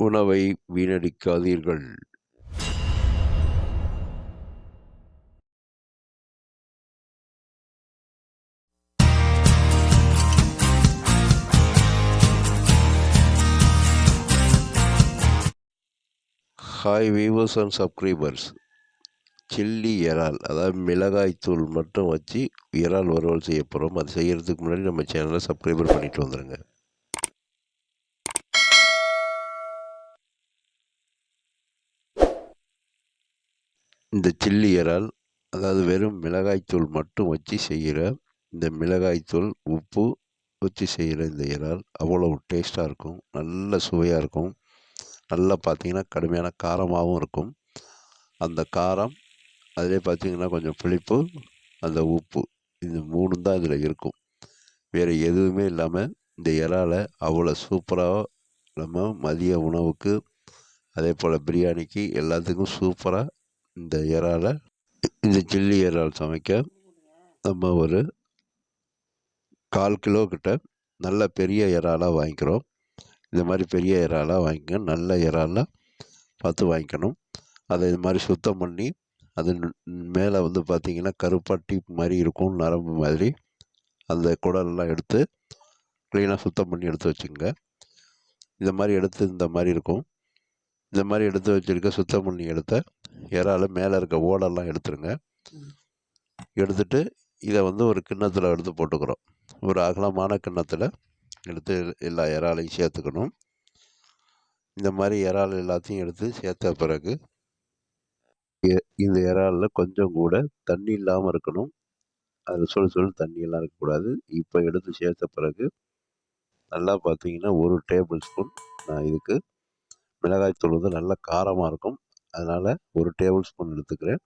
உணவை வீணடிக்காதீர்கள். Hi viewers and subscribers chilli இறால் அதாவது மிளகாய் தூள் மட்டும் வச்சு இறால் வறுவல் செய்ய போகிறோம் அது செய்கிறதுக்கு முன்னாடி நம்ம சேனலை சப்ஸ்கிரைபர் பண்ணிட்டு வந்துடுங்க இந்த சில்லி இறால் அதாவது வெறும் மிளகாய்த்தூள் மட்டும் வச்சு செய்கிற இந்த மிளகாய்த்தூள் உப்பு வச்சு செய்கிற இந்த இறால் அவ்வளோ டேஸ்ட்டாக இருக்கும். நல்ல சுவையாக இருக்கும். நல்லா பார்த்திங்கன்னா கடுமையான காரமாகவும் இருக்கும். அந்த காரம் அதிலே பார்த்தீங்கன்னா கொஞ்சம் புளிப்பு அந்த உப்பு இது மூணு தான் இதில் இருக்கும். வேறு எதுவுமே இல்லாமல் இந்த இறாலை அவ்வளோ சூப்பராக நம்ம மதிய உணவுக்கு அதே போல் பிரியாணிக்கு எல்லாத்துக்கும் சூப்பராக இந்த இறாலை இந்த சில்லி இறால் சமைக்க நம்ம ஒரு கால் கிலோ கிட்ட நல்ல பெரிய இறாலாக வாங்கிக்கிறோம். இந்த மாதிரி பெரிய இறாலாக வாங்கிக்க நல்ல இறாலாக பார்த்து வாங்கிக்கணும். அதை இது மாதிரி சுத்தம் பண்ணி அது மேலே வந்து பார்த்திங்கன்னா கருப்பாட்டி மாதிரி இருக்கும் நரம்பு மாதிரி. அந்த குடலெல்லாம் எடுத்து க்ளீனாக சுத்தம் பண்ணி எடுத்து வச்சுங்க. இந்த மாதிரி எடுத்து இந்த மாதிரி இருக்கும். இந்த மாதிரி எடுத்து வச்சுருக்க சுத்தம் பண்ணி எடுத்த இறால் மேலே இருக்க ஓடெல்லாம் எடுத்துருங்க. எடுத்துட்டு இதை வந்து ஒரு கிண்ணத்தில் எடுத்து போட்டுக்கிறோம். ஒரு அகலமான கிண்ணத்தில் எடுத்து எல்லா இறாலையும் சேர்த்துக்கணும். இந்த மாதிரி இறால் எல்லாத்தையும் எடுத்து சேர்த்த பிறகு இந்த இறாலில் கொஞ்சம் கூட தண்ணி இல்லாமல் இருக்கணும். அதில் சொல் சொல் தண்ணியெல்லாம் இருக்கக்கூடாது இப்போ எடுத்து சேர்த்த பிறகு நல்லா பார்த்தீங்கன்னா ஒரு டேபிள் ஸ்பூன் நான் இதுக்கு மிளகாய்த்தூள் வந்து நல்லா காரமாக இருக்கும். அதனால் ஒரு டேபிள் ஸ்பூன் எடுத்துக்கிறேன்.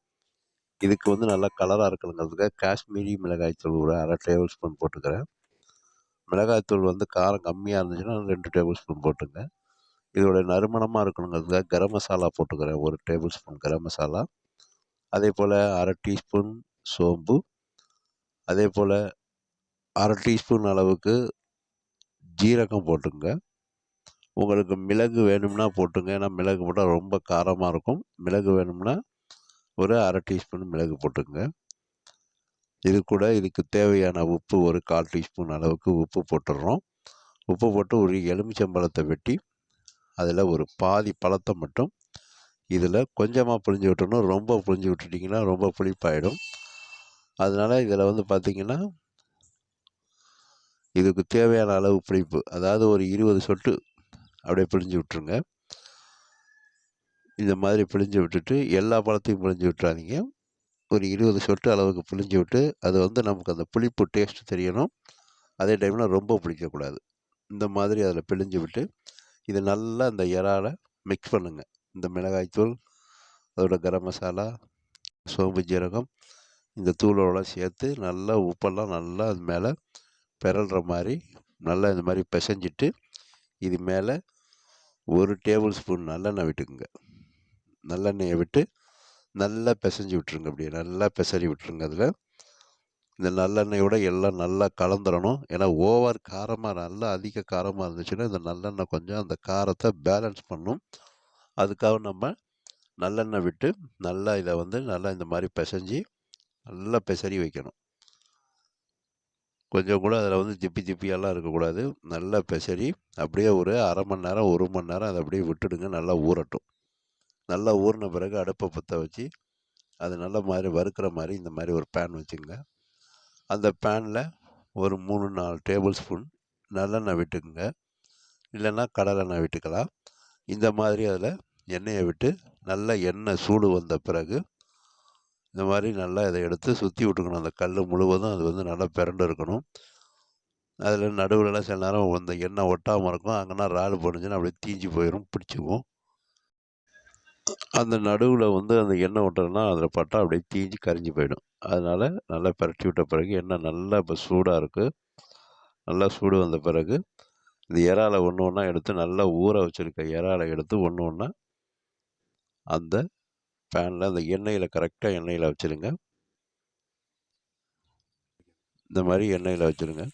இதுக்கு வந்து நல்லா கலராக இருக்கணுங்கிறதுக்காக காஷ்மீரி மிளகாய்த்தூள் ஒரு அரை டேபிள் ஸ்பூன் போட்டுக்கிறேன் மிளகாய்த்தூள் வந்து காரம் கம்மியாக இருந்துச்சுன்னா ரெண்டு டேபிள் ஸ்பூன் போட்டுங்க. இதோட நறுமணமாக இருக்கணுங்கிறதுக்காக கரம் மசாலா போட்டுக்கிறேன். ஒரு டேபிள் ஸ்பூன் கரம் மசாலா. அதே போல் அரை டீஸ்பூன் சோம்பு. அதே போல் அரை டீஸ்பூன் அளவுக்கு ஜீரகம் போட்டுங்க. உங்களுக்கு மிளகு வேணும்னா போட்டுங்க. ஏன்னா மிளகு போட்டால் ரொம்ப காரமாக இருக்கும். மிளகு வேணும்னா ஒரு அரை டீஸ்பூன் மிளகு போட்டுங்க. இது கூட இதுக்கு தேவையான உப்பு ஒரு கால் டீஸ்பூன் அளவுக்கு உப்பு போட்டுடுறோம் உப்பு போட்டு ஒரு எலுமிச்சம்பழத்தை வெட்டி அதில் ஒரு பாதி பழத்தை மட்டும் இதில் கொஞ்சமாக புழிஞ்சு விட்டணும் ரொம்ப புழிஞ்சு விட்டுட்டிங்கன்னா ரொம்ப புளிப்பாயிடும். அதனால் இதில் வந்து பார்த்திங்கன்னா இதுக்கு தேவையான அளவு புளிப்பு. அதாவது ஒரு இருபது சொட்டு அப்படியே பிழிஞ்சு விட்ருங்க இந்த மாதிரி பிழிஞ்சு விட்டுட்டு எல்லா பழத்தையும் பிழிஞ்சு விட்டுறாதீங்க. ஒரு இருபது சொட்டு அளவுக்கு பிழிஞ்சு விட்டு அது வந்து நமக்கு அந்த புளிப்பு டேஸ்ட் தெரியணும். அதே டைமில் ரொம்ப பிடிக்கக்கூடாது. இந்த மாதிரி அதில் பிழிஞ்சு விட்டு இது நல்லா அந்த இறால மிக்ஸ் பண்ணுங்கள் இந்த மிளகாய்த்தூள் அதோட கரம் மசாலா சோம்பு ஜீரகம் இந்த தூளோட சேர்த்து நல்லா உப்பெல்லாம் நல்லா அது மேலே பிறல்ற மாதிரி நல்லா இந்த மாதிரி பிசைஞ்சிட்டு இது மேலே ஒரு டேபிள் ஸ்பூன் நல்லெண்ணெய் விட்டுக்குங்க. நல்லெண்ணெயை விட்டு நல்லா பிசைஞ்சு விட்டுருங்க அப்படியே. நல்லா பிசறி விட்டுருங்க அதில். இந்த நல்லெண்ணெயோட எல்லாம் நல்லா கலந்துடணும் ஏன்னா ஓவர் காரமாக நல்லா அதிக காரமாக இருந்துச்சுன்னா இந்த நல்லெண்ணெய் கொஞ்சம் அந்த காரத்தை பேலன்ஸ் பண்ணும். அதுக்காக நம்ம நல்லெண்ணெய் விட்டு நல்லா இதை வந்து நல்லா இந்த மாதிரி பிசைஞ்சு நல்லா பிசறி வைக்கணும். கொஞ்சம் கூட அதில் வந்து ஜிப்பி ஜிப்பியெல்லாம் இருக்கக்கூடாது. நல்லா பெசரி அப்படியே ஒரு அரை மணி நேரம் ஒரு மணி நேரம் அதை அப்படியே விட்டுடுங்க. நல்லா ஊறட்டும். நல்லா ஊறின பிறகு அடுப்பை பற்ற வச்சு அது நல்ல மாதிரி வறுக்கிற மாதிரி இந்த மாதிரி ஒரு பேன் வச்சுங்க. அந்த பேனில் ஒரு மூணு நாலு டேபிள் ஸ்பூன் நல்லெண்ணெய் விட்டுக்குங்க. இல்லைன்னா கடலெண்ணெய் விட்டுக்கலாம். இந்த மாதிரி அதில் எண்ணெயை விட்டு நல்லா எண்ணெய் சூடு வந்த பிறகு இந்த மாதிரி நல்லா இதை எடுத்து சுற்றி விட்டுக்கணும். அந்த கல் முழுவதும் அது வந்து நல்லா பிறண்டு இருக்கணும். அதில் நடுவில்லாம் சில நேரம் அந்த எண்ணெய் ஒட்டாமல் இருக்கும். அங்கேனா ராடு போடுச்சுன்னா அப்படியே தீஞ்சு போயிடும் பிடிச்சிக்கும். அந்த நடுவில் வந்து அந்த எண்ணெய் ஒட்டுறதுனா அதில் பட்டால் அப்படியே தீஞ்சு கரிஞ்சு போயிடும். அதனால் நல்லா பரட்டி விட்ட பிறகு எண்ணெய் நல்லா இப்போ சூடாக இருக்குது நல்லா சூடு வந்த பிறகு இந்த இறாலை ஒன்று ஒன்றா எடுத்து நல்லா ஊற வச்சுருக்க இறாலை எடுத்து ஒன்று ஒன்றா அந்த பேனில் அந்த எண்ணெயில் கரெக்டாக எண்ணெயில் வச்சுருங்க. இந்த மாதிரி எண்ணெயில் வச்சுருங்க.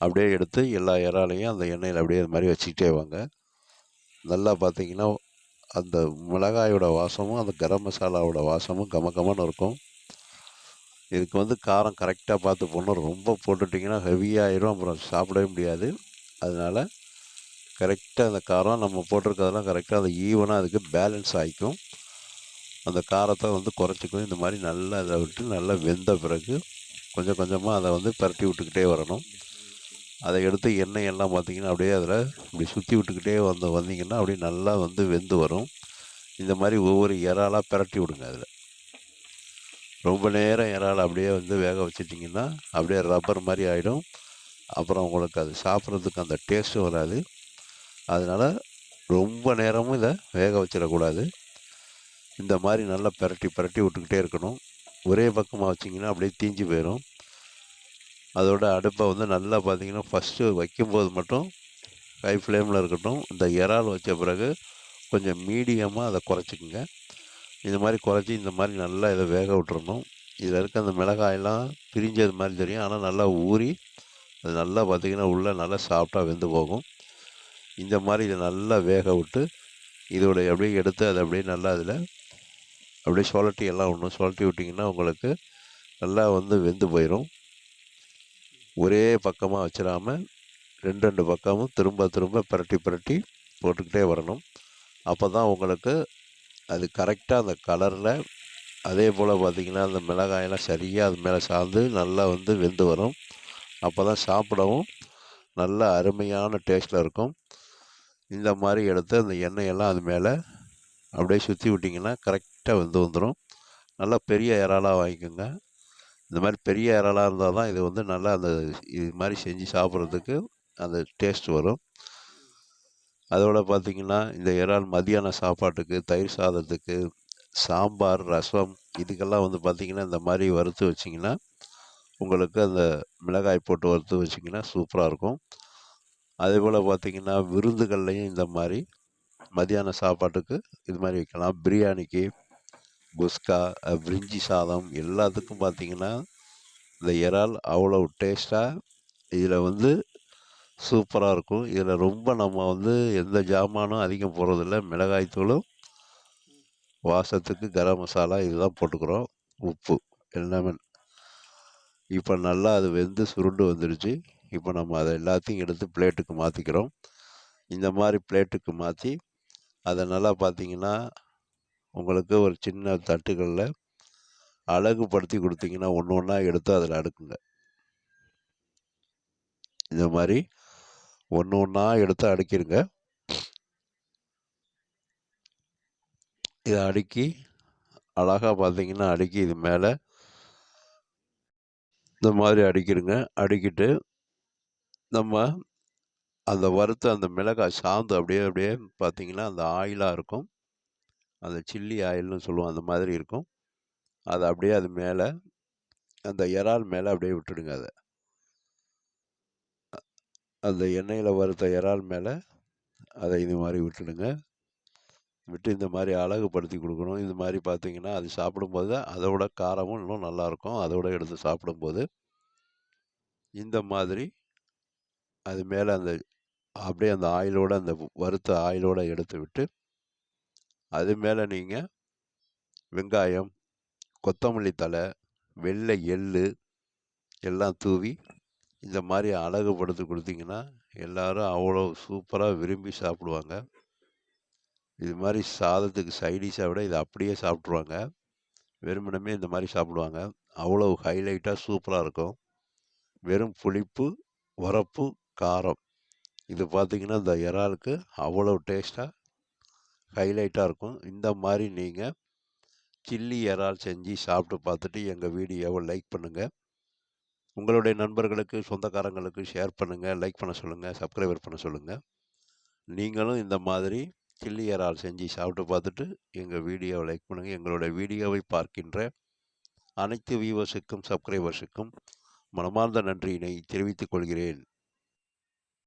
அப்படியே எடுத்து எல்லா இறாலையும் அந்த எண்ணெயில் அப்படியே இது மாதிரி வச்சுக்கிட்டே வாங்க. நல்லா பார்த்தீங்கன்னா அந்த மிளகாயோட வாசமும் அந்த கரம் மசாலாவோட வாசமும் கம கமன்னு இருக்கும். இதுக்கு வந்து காரம் கரெக்டாக பார்த்து போடணும். ரொம்ப போட்டுட்டிங்கன்னா ஹெவியாகிடும் அப்புறம் சாப்பிடவே முடியாது. அதனால் கரெக்டாக அந்த காரம் நம்ம போட்டிருக்கிறதெல்லாம் கரெக்டாக அந்த ஈவனாக அதுக்கு பேலன்ஸ் ஆகிக்கும். அந்த காரத்தை வந்து குறைச்சிக்கும் இந்த மாதிரி நல்லா இதை விட்டு நல்லா வெந்த பிறகு கொஞ்சம் கொஞ்சமாக அதை வந்து பரட்டி விட்டுக்கிட்டே வரணும். அதை எடுத்து எண்ணெய் எல்லாம் பார்த்தீங்கன்னா அப்படியே அதில் இப்படி சுற்றி விட்டுக்கிட்டே வந்து வந்தீங்கன்னா அப்படியே நல்லா வந்து வெந்து வரும். இந்த மாதிரி ஒவ்வொரு இறாலாக பிரட்டி விடுங்க அதில். ரொம்ப நேரம் இறால் அப்படியே வந்து வேக வச்சிட்டிங்கன்னா அப்படியே ரப்பர் மாதிரி ஆகிடும் அப்புறம் உங்களுக்கு அது சாப்பிட்றதுக்கு அந்த டேஸ்ட்டும் வராது. அதனால் ரொம்ப நேரமும் இதை வேக வச்சிடக்கூடாது. இந்த மாதிரி நல்லா பிரட்டி பிரட்டி விட்டுக்கிட்டே இருக்கணும். ஒரே பக்கமாக வச்சிங்கன்னா அப்படியே தீஞ்சு போயிடும் அதோட அடுப்பை வந்து நல்லா பார்த்தீங்கன்னா ஃபஸ்ட்டு வைக்கும்போது மட்டும் ஹை ஃப்ளேமில் இருக்கட்டும் இந்த இறால் வச்ச பிறகு கொஞ்சம் மீடியமாக அதை குறைச்சிக்கோங்க. இந்த மாதிரி குறைச்சி இந்த மாதிரி நல்லா இதை வேக விட்டுறணும். இதில் இருக்க அந்த மிளகாயெல்லாம் பிரிஞ்சது மாதிரி தெரியும். ஆனால் நல்லா ஊறி அது நல்லா பார்த்திங்கன்னா உள்ளே நல்லா சாஃப்டாக வெந்து போகும். இந்த மாதிரி இதை நல்லா வேக விட்டு இதோடைய அப்படியே எடுத்து அதை அப்படியே நல்லா அதில் அப்படியே சுழட்டி எல்லாம் ஒன்றும் சுழட்டி விட்டிங்கன்னா உங்களுக்கு நல்லா வந்து வெந்து போயிடும் ஒரே பக்கமாக வச்சிடாமல் ரெண்டு ரெண்டு பக்கமும் திரும்ப திரும்ப பிரட்டி பிரட்டி போட்டுக்கிட்டே வரணும். அப்போ தான் உங்களுக்கு அது கரெக்டாக அந்த கலரில் அதே போல் பார்த்திங்கன்னா அந்த மிளகாயெல்லாம் சரியாக அது மேலே சார்ந்து நல்லா வந்து வெந்து வரும். அப்போ தான் சாப்பிடவும் நல்ல அருமையான டேஸ்ட்டில் இருக்கும். இந்த மாதிரி எடுத்து அந்த எண்ணெயெல்லாம் அது மேலே அப்படியே சுற்றி விட்டிங்கன்னா கரெக்டாக வந்து வந்துடும் நல்லா பெரிய இறாலாக வாங்கிக்கோங்க. இந்த மாதிரி பெரிய இறாலாக இருந்தால் தான் இது வந்து நல்லா அந்த இது மாதிரி செஞ்சு சாப்பிட்றதுக்கு அந்த டேஸ்ட் வரும். அதோட பார்த்திங்கன்னா இந்த இறால் மதியான சாப்பாட்டுக்கு தயிர் சாதத்துக்கு சாம்பார் ரசம் இதுக்கெல்லாம் வந்து பார்த்திங்கன்னா இந்த மாதிரி வறுத்து வச்சிங்கன்னா உங்களுக்கு அந்த மிளகாய் போட்டு வறுத்து வச்சிங்கன்னா சூப்பராக இருக்கும். அதே போல் பார்த்திங்கன்னா விருந்துகள்லையும் இந்த மாதிரி மதியான சாப்பாட்டுக்கு இது மாதிரி வைக்கலாம். பிரியாணிக்கு குஸ்கா பிரிஞ்சி சாதம் எல்லாத்துக்கும் பார்த்திங்கன்னா இந்த இறால் அவ்வளோ டேஸ்ட்டாக இதில் வந்து சூப்பராக இருக்கும். இதில் ரொம்ப நம்ம வந்து எந்த ஜாமானும் அதிகம் போடுறதில்ல. மிளகாய்த்தூளும் வாசத்துக்கு கரம் மசாலா இதுதான் போட்டுக்கிறோம். உப்பு எல்லாமே இப்போ நல்லா அது வெந்து சுருண்டு வந்துடுச்சு இப்போ நம்ம அதை எல்லாத்தையும் எடுத்து பிளேட்டுக்கு மாற்றிக்கிறோம் இந்த மாதிரி பிளேட்டுக்கு மாற்றி அதை நல்லா பார்த்தீங்கன்னா உங்களுக்கு ஒரு சின்ன தட்டுகளில் அழகுபடுத்தி கொடுத்தீங்கன்னா ஒன்று ஒன்றா எடுத்து அதில் அடுக்குங்க. இந்த மாதிரி ஒன்று ஒன்றா எடுத்து அடுக்கிடுங்க இதை அடுக்கி அழகாக பார்த்தீங்கன்னா அடுக்கி இது மேலே இந்த மாதிரி அடிக்கிடுங்க அடிக்கிட்டு நம்ம அந்த வறுத்த அந்த மிளகாய் சாந்து அப்படியே அப்படியே பார்த்தீங்கன்னா அந்த ஆயிலாக இருக்கும். அந்த சில்லி ஆயில்னு சொல்லுவோம் அந்த மாதிரி இருக்கும். அதை அப்படியே அது மேலே அந்த இறால் மேலே அப்படியே விட்டுடுங்க அதை. அந்த எண்ணெயில் வறுத்த இறால் மேலே அதை இது மாதிரி விட்டுடுங்க. விட்டு இந்த மாதிரி அழகுபடுத்தி கொடுக்கணும். இது மாதிரி பார்த்தீங்கன்னா அது சாப்பிடும்போது அதோட காரமும் இன்னும் நல்லாயிருக்கும். அதோட எடுத்து சாப்பிடும்போது இந்த மாதிரி அது மேலே அந்த அப்படியே அந்த ஆயிலோட அந்த வறுத்த ஆயிலோடு எடுத்து விட்டு அது மேலே நீங்கள் வெங்காயம் கொத்தமல்லி தழை வெள்ளை எள்ளு எல்லாம் தூவி இந்த மாதிரி அழகுபடுத்தி கொடுத்தீங்கன்னா எல்லோரும் அவ்வளோ சூப்பராக விரும்பி சாப்பிடுவாங்க. இது மாதிரி சாதத்துக்கு சைடிஷாக விட இதை அப்படியே சாப்பிட்ருவாங்க வெறுமனமே இந்த மாதிரி சாப்பிடுவாங்க. அவ்வளோ ஹைலைட்டாக சூப்பராக இருக்கும். வெறும் புளிப்பு உரப்பு காரம். இது பார்த்திங்கன்னா இந்த இறாலுக்கு அவ்வளோ டேஸ்ட்டாக ஹைலைட்டாக இருக்கும். இந்த மாதிரி நீங்கள் சில்லி இறால் செஞ்சு சாப்பிட்டு பார்த்துட்டு எங்கள் வீடியோவை லைக் பண்ணுங்கள் உங்களுடைய நண்பர்களுக்கு சொந்தக்காரங்களுக்கு ஷேர் பண்ணுங்கள் லைக் பண்ண சொல்லுங்கள் சப்ஸ்கிரைபர் பண்ண சொல்லுங்கள் நீங்களும் இந்த மாதிரி சில்லி இறால் செஞ்சு சாப்பிட்டு பார்த்துட்டு எங்கள் வீடியோவை லைக் பண்ணுங்கள் எங்களுடைய வீடியோவை பார்க்கின்ற அனைத்து வியூவர்ஸுக்கும் சப்ஸ்கிரைபர்ஸுக்கும் மனமார்ந்த நன்றியினை தெரிவித்துக் கொள்கிறேன்.